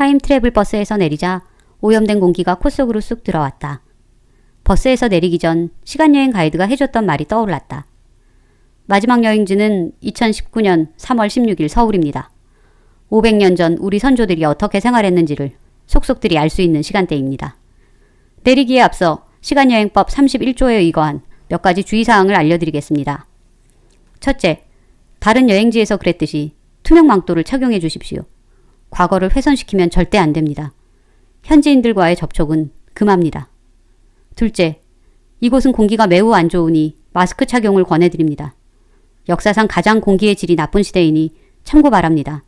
타임 트래블 버스에서 내리자 오염된 공기가 코 속으로 쑥 들어왔다. 버스에서 내리기 전 시간여행 가이드가 해줬던 말이 떠올랐다. 마지막 여행지는 2019년 3월 16일 서울입니다. 500년 전 우리 선조들이 어떻게 생활했는지를 속속들이 알 수 있는 시간대입니다. 내리기에 앞서 시간여행법 31조에 의거한 몇 가지 주의사항을 알려드리겠습니다. 첫째, 다른 여행지에서 그랬듯이 투명 망토를 착용해 주십시오. 과거를 훼손시키면 절대 안 됩니다. 현지인들과의 접촉은 금합니다. 둘째, 이곳은 공기가 매우 안 좋으니 마스크 착용을 권해드립니다. 역사상 가장 공기의 질이 나쁜 시대이니 참고 바랍니다.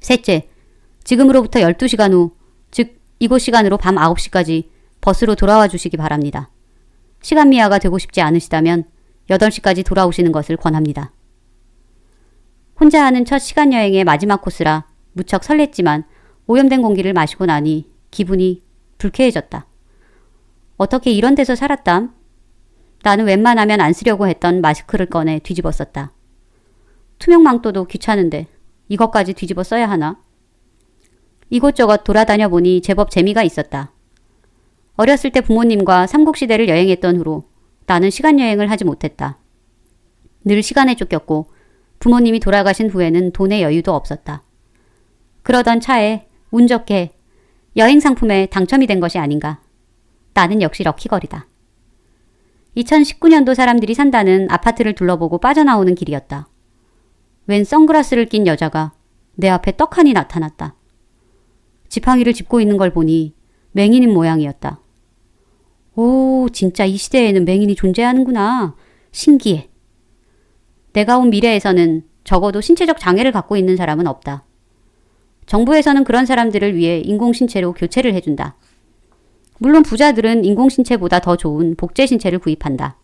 셋째, 지금으로부터 12시간 후, 즉 이곳 시간으로 밤 9시까지 버스로 돌아와 주시기 바랍니다. 시간 미아가 되고 싶지 않으시다면 8시까지 돌아오시는 것을 권합니다. 혼자 하는 첫 시간 여행의 마지막 코스라 무척 설렜지만 오염된 공기를 마시고 나니 기분이 불쾌해졌다. 어떻게 이런 데서 살았담? 나는 웬만하면 안 쓰려고 했던 마스크를 꺼내 뒤집어 썼다. 투명 망토도 귀찮은데 이것까지 뒤집어 써야 하나? 이곳저곳 돌아다녀 보니 제법 재미가 있었다. 어렸을 때 부모님과 삼국시대를 여행했던 후로 나는 시간여행을 하지 못했다. 늘 시간에 쫓겼고 부모님이 돌아가신 후에는 돈의 여유도 없었다. 그러던 차에 운 좋게 여행 상품에 당첨이 된 것이 아닌가. 나는 역시 럭키걸이다. 2019년도 사람들이 산다는 아파트를 둘러보고 빠져나오는 길이었다. 웬 선글라스를 낀 여자가 내 앞에 떡하니 나타났다. 지팡이를 짚고 있는 걸 보니 맹인인 모양이었다. 오, 진짜 이 시대에는 맹인이 존재하는구나. 신기해. 내가 온 미래에서는 적어도 신체적 장애를 갖고 있는 사람은 없다. 정부에서는 그런 사람들을 위해 인공신체로 교체를 해준다. 물론 부자들은 인공신체보다 더 좋은 복제신체를 구입한다.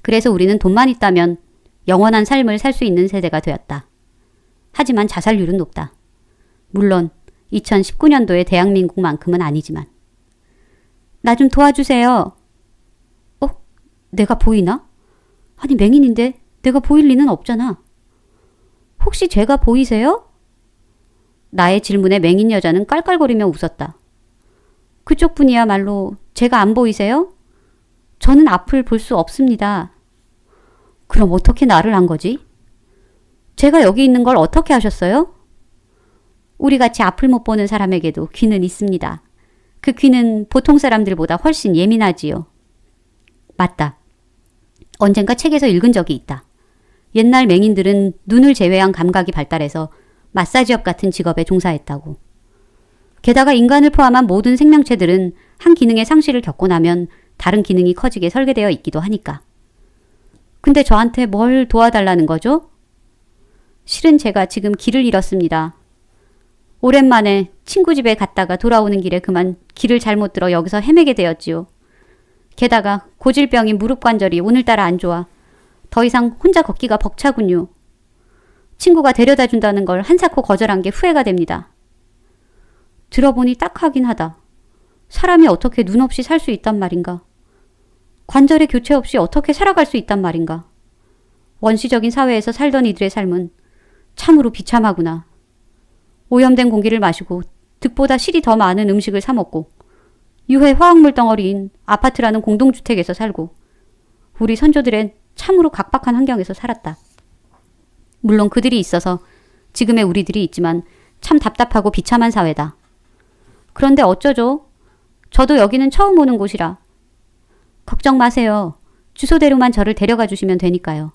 그래서 우리는 돈만 있다면 영원한 삶을 살 수 있는 세대가 되었다. 하지만 자살률은 높다. 물론 2019년도의 대한민국만큼은 아니지만. 나 좀 도와주세요. 어? 내가 보이나? 아니, 맹인인데 내가 보일 리는 없잖아. 혹시 제가 보이세요? 나의 질문에 맹인 여자는 깔깔거리며 웃었다. 그쪽 분이야말로 제가 안 보이세요? 저는 앞을 볼 수 없습니다. 그럼 어떻게 나를 한 거지? 제가 여기 있는 걸 어떻게 하셨어요? 우리 같이 앞을 못 보는 사람에게도 귀는 있습니다. 그 귀는 보통 사람들보다 훨씬 예민하지요. 맞다. 언젠가 책에서 읽은 적이 있다. 옛날 맹인들은 눈을 제외한 감각이 발달해서 마사지업 같은 직업에 종사했다고. 게다가 인간을 포함한 모든 생명체들은 한 기능의 상실을 겪고 나면 다른 기능이 커지게 설계되어 있기도 하니까. 근데 저한테 뭘 도와달라는 거죠? 실은 제가 지금 길을 잃었습니다. 오랜만에 친구 집에 갔다가 돌아오는 길에 그만 길을 잘못 들어 여기서 헤매게 되었지요. 게다가 고질병인 무릎 관절이 오늘따라 안 좋아 더 이상 혼자 걷기가 벅차군요. 친구가 데려다 준다는 걸 한사코 거절한 게 후회가 됩니다. 들어보니 딱 하긴 하다. 사람이 어떻게 눈 없이 살 수 있단 말인가? 관절의 교체 없이 어떻게 살아갈 수 있단 말인가? 원시적인 사회에서 살던 이들의 삶은 참으로 비참하구나. 오염된 공기를 마시고 득보다 실이 더 많은 음식을 사 먹고 유해 화학물 덩어리인 아파트라는 공동주택에서 살고 우리 선조들은 참으로 각박한 환경에서 살았다. 물론 그들이 있어서 지금의 우리들이 있지만 참 답답하고 비참한 사회다. 그런데 어쩌죠? 저도 여기는 처음 오는 곳이라. 걱정 마세요. 주소대로만 저를 데려가 주시면 되니까요.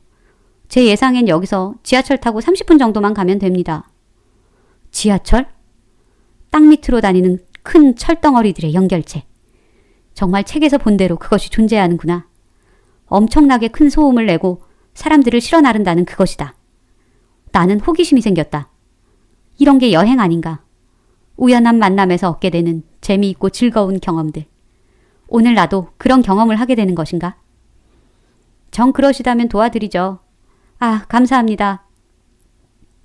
제 예상엔 여기서 지하철 타고 30분 정도만 가면 됩니다. 지하철? 땅 밑으로 다니는 큰 철덩어리들의 연결체. 정말 책에서 본 대로 그것이 존재하는구나. 엄청나게 큰 소음을 내고 사람들을 실어 나른다는 그것이다. 나는 호기심이 생겼다. 이런 게 여행 아닌가. 우연한 만남에서 얻게 되는 재미있고 즐거운 경험들. 오늘 나도 그런 경험을 하게 되는 것인가? 정 그러시다면 도와드리죠. 아, 감사합니다.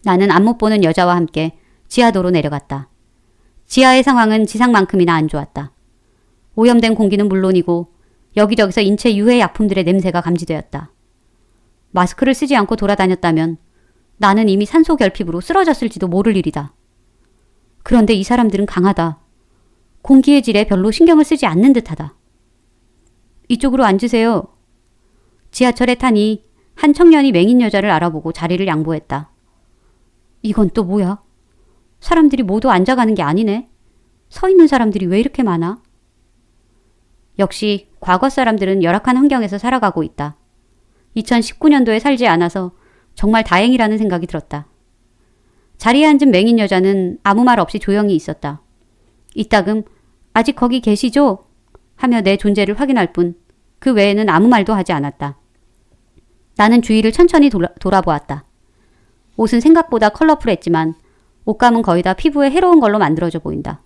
나는 안 못 보는 여자와 함께 지하도로 내려갔다. 지하의 상황은 지상만큼이나 안 좋았다. 오염된 공기는 물론이고 여기저기서 인체 유해 약품들의 냄새가 감지되었다. 마스크를 쓰지 않고 돌아다녔다면 나는 이미 산소 결핍으로 쓰러졌을지도 모를 일이다. 그런데 이 사람들은 강하다. 공기의 질에 별로 신경을 쓰지 않는 듯하다. 이쪽으로 앉으세요. 지하철에 타니 한 청년이 맹인 여자를 알아보고 자리를 양보했다. 이건 또 뭐야? 사람들이 모두 앉아가는 게 아니네. 서 있는 사람들이 왜 이렇게 많아? 역시 과거 사람들은 열악한 환경에서 살아가고 있다. 2019년도에 살지 않아서 정말 다행이라는 생각이 들었다. 자리에 앉은 맹인 여자는 아무 말 없이 조용히 있었다. 이따금 아직 거기 계시죠? 하며 내 존재를 확인할 뿐 그 외에는 아무 말도 하지 않았다. 나는 주위를 천천히 돌아, 돌아보았다. 옷은 생각보다 컬러풀했지만 옷감은 거의 다 피부에 해로운 걸로 만들어져 보인다.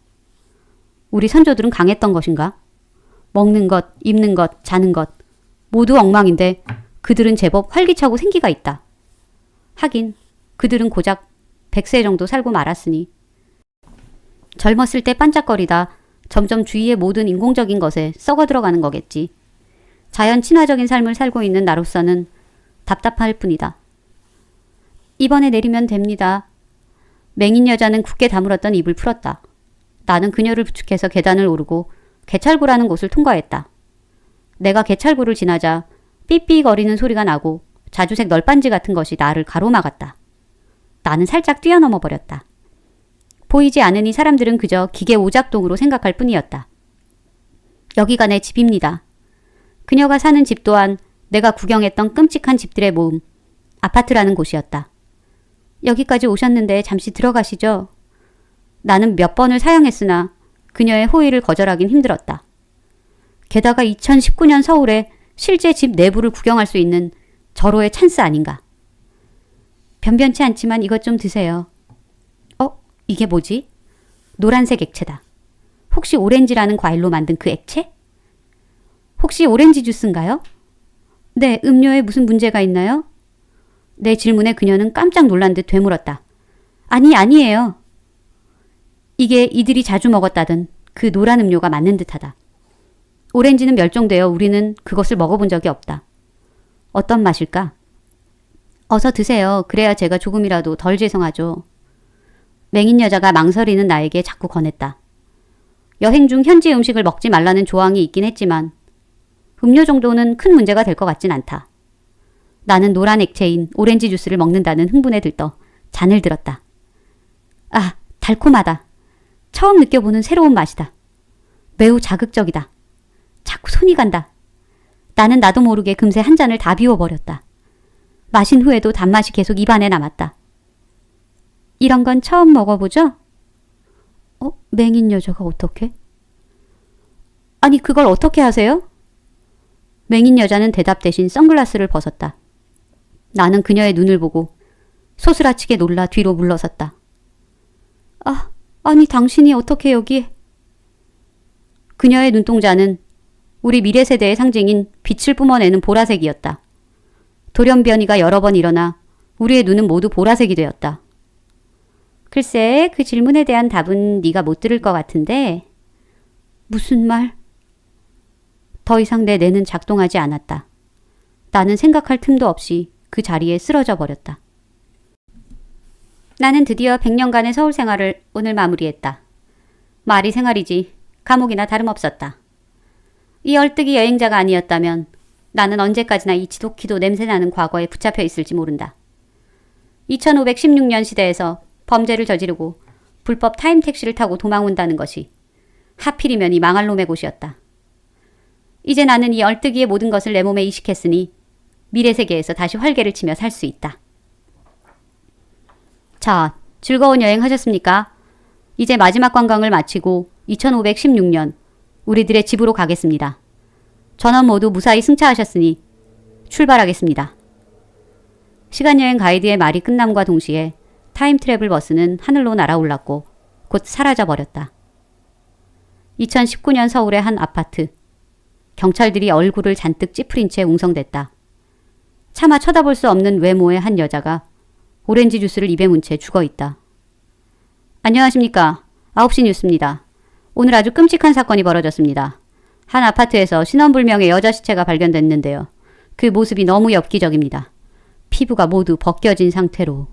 우리 선조들은 강했던 것인가? 먹는 것, 입는 것, 자는 것 모두 엉망인데 그들은 제법 활기차고 생기가 있다. 하긴 그들은 고작 100세 정도 살고 말았으니 젊었을 때 반짝거리다 점점 주위의 모든 인공적인 것에 썩어 들어가는 거겠지. 자연 친화적인 삶을 살고 있는 나로서는 답답할 뿐이다. 이번에 내리면 됩니다. 맹인 여자는 굳게 다물었던 입을 풀었다. 나는 그녀를 부축해서 계단을 오르고 개찰구라는 곳을 통과했다. 내가 개찰구를 지나자 삐삐거리는 소리가 나고 자주색 널빤지 같은 것이 나를 가로막았다. 나는 살짝 뛰어넘어 버렸다. 보이지 않으니 사람들은 그저 기계 오작동으로 생각할 뿐이었다. 여기가 내 집입니다. 그녀가 사는 집 또한 내가 구경했던 끔찍한 집들의 모음, 아파트라는 곳이었다. 여기까지 오셨는데 잠시 들어가시죠. 나는 몇 번을 사양했으나 그녀의 호의를 거절하긴 힘들었다. 게다가 2019년 서울에 실제 집 내부를 구경할 수 있는 절호의 찬스 아닌가. 변변치 않지만 이것 좀 드세요. 어? 이게 뭐지? 노란색 액체다. 혹시 오렌지라는 과일로 만든 그 액체? 혹시 오렌지 주스인가요? 네, 음료에 무슨 문제가 있나요? 내 질문에 그녀는 깜짝 놀란 듯 되물었다. 아니, 아니에요. 이게 이들이 자주 먹었다던 그 노란 음료가 맞는 듯하다. 오렌지는 멸종되어 우리는 그것을 먹어본 적이 없다. 어떤 맛일까? 어서 드세요. 그래야 제가 조금이라도 덜 죄송하죠. 맹인 여자가 망설이는 나에게 자꾸 권했다. 여행 중 현지 음식을 먹지 말라는 조항이 있긴 했지만 음료 정도는 큰 문제가 될 것 같진 않다. 나는 노란 액체인 오렌지 주스를 먹는다는 흥분에 들떠 잔을 들었다. 아, 달콤하다. 처음 느껴보는 새로운 맛이다. 매우 자극적이다. 자꾸 손이 간다. 나는 나도 모르게 금세 한 잔을 다 비워버렸다. 마신 후에도 단맛이 계속 입안에 남았다. 이런 건 처음 먹어보죠? 어? 맹인 여자가 어떻게? 아니, 그걸 어떻게 하세요? 맹인 여자는 대답 대신 선글라스를 벗었다. 나는 그녀의 눈을 보고 소스라치게 놀라 뒤로 물러섰다. 아, 아니 당신이 어떻게 여기에? 그녀의 눈동자는 우리 미래 세대의 상징인 빛을 뿜어내는 보라색이었다. 돌연변이가 여러 번 일어나 우리의 눈은 모두 보라색이 되었다. 글쎄, 그 질문에 대한 답은 네가 못 들을 것 같은데 무슨 말? 더 이상 내 뇌는 작동하지 않았다. 나는 생각할 틈도 없이 그 자리에 쓰러져 버렸다. 나는 드디어 100년간의 서울 생활을 오늘 마무리했다. 말이 생활이지 감옥이나 다름없었다. 이 얼뜨기 여행자가 아니었다면 나는 언제까지나 이 지독히도 냄새나는 과거에 붙잡혀 있을지 모른다. 2516년 시대에서 범죄를 저지르고 불법 타임 택시를 타고 도망 온다는 것이 하필이면 이 망할 놈의 곳이었다. 이제 나는 이 얼뜨기의 모든 것을 내 몸에 이식했으니 미래 세계에서 다시 활개를 치며 살 수 있다. 자, 즐거운 여행 하셨습니까? 이제 마지막 관광을 마치고 2516년 우리들의 집으로 가겠습니다. 전원 모두 무사히 승차하셨으니 출발하겠습니다. 시간여행 가이드의 말이 끝남과 동시에 타임 트래블 버스는 하늘로 날아올랐고 곧 사라져 버렸다. 2019년 서울의 한 아파트. 경찰들이 얼굴을 잔뜩 찌푸린 채 웅성댔다. 차마 쳐다볼 수 없는 외모의 한 여자가 오렌지 주스를 입에 문 채 죽어 있다. 안녕하십니까. 9시 뉴스입니다. 오늘 아주 끔찍한 사건이 벌어졌습니다. 한 아파트에서 신원불명의 여자 시체가 발견됐는데요. 그 모습이 너무 엽기적입니다. 피부가 모두 벗겨진 상태로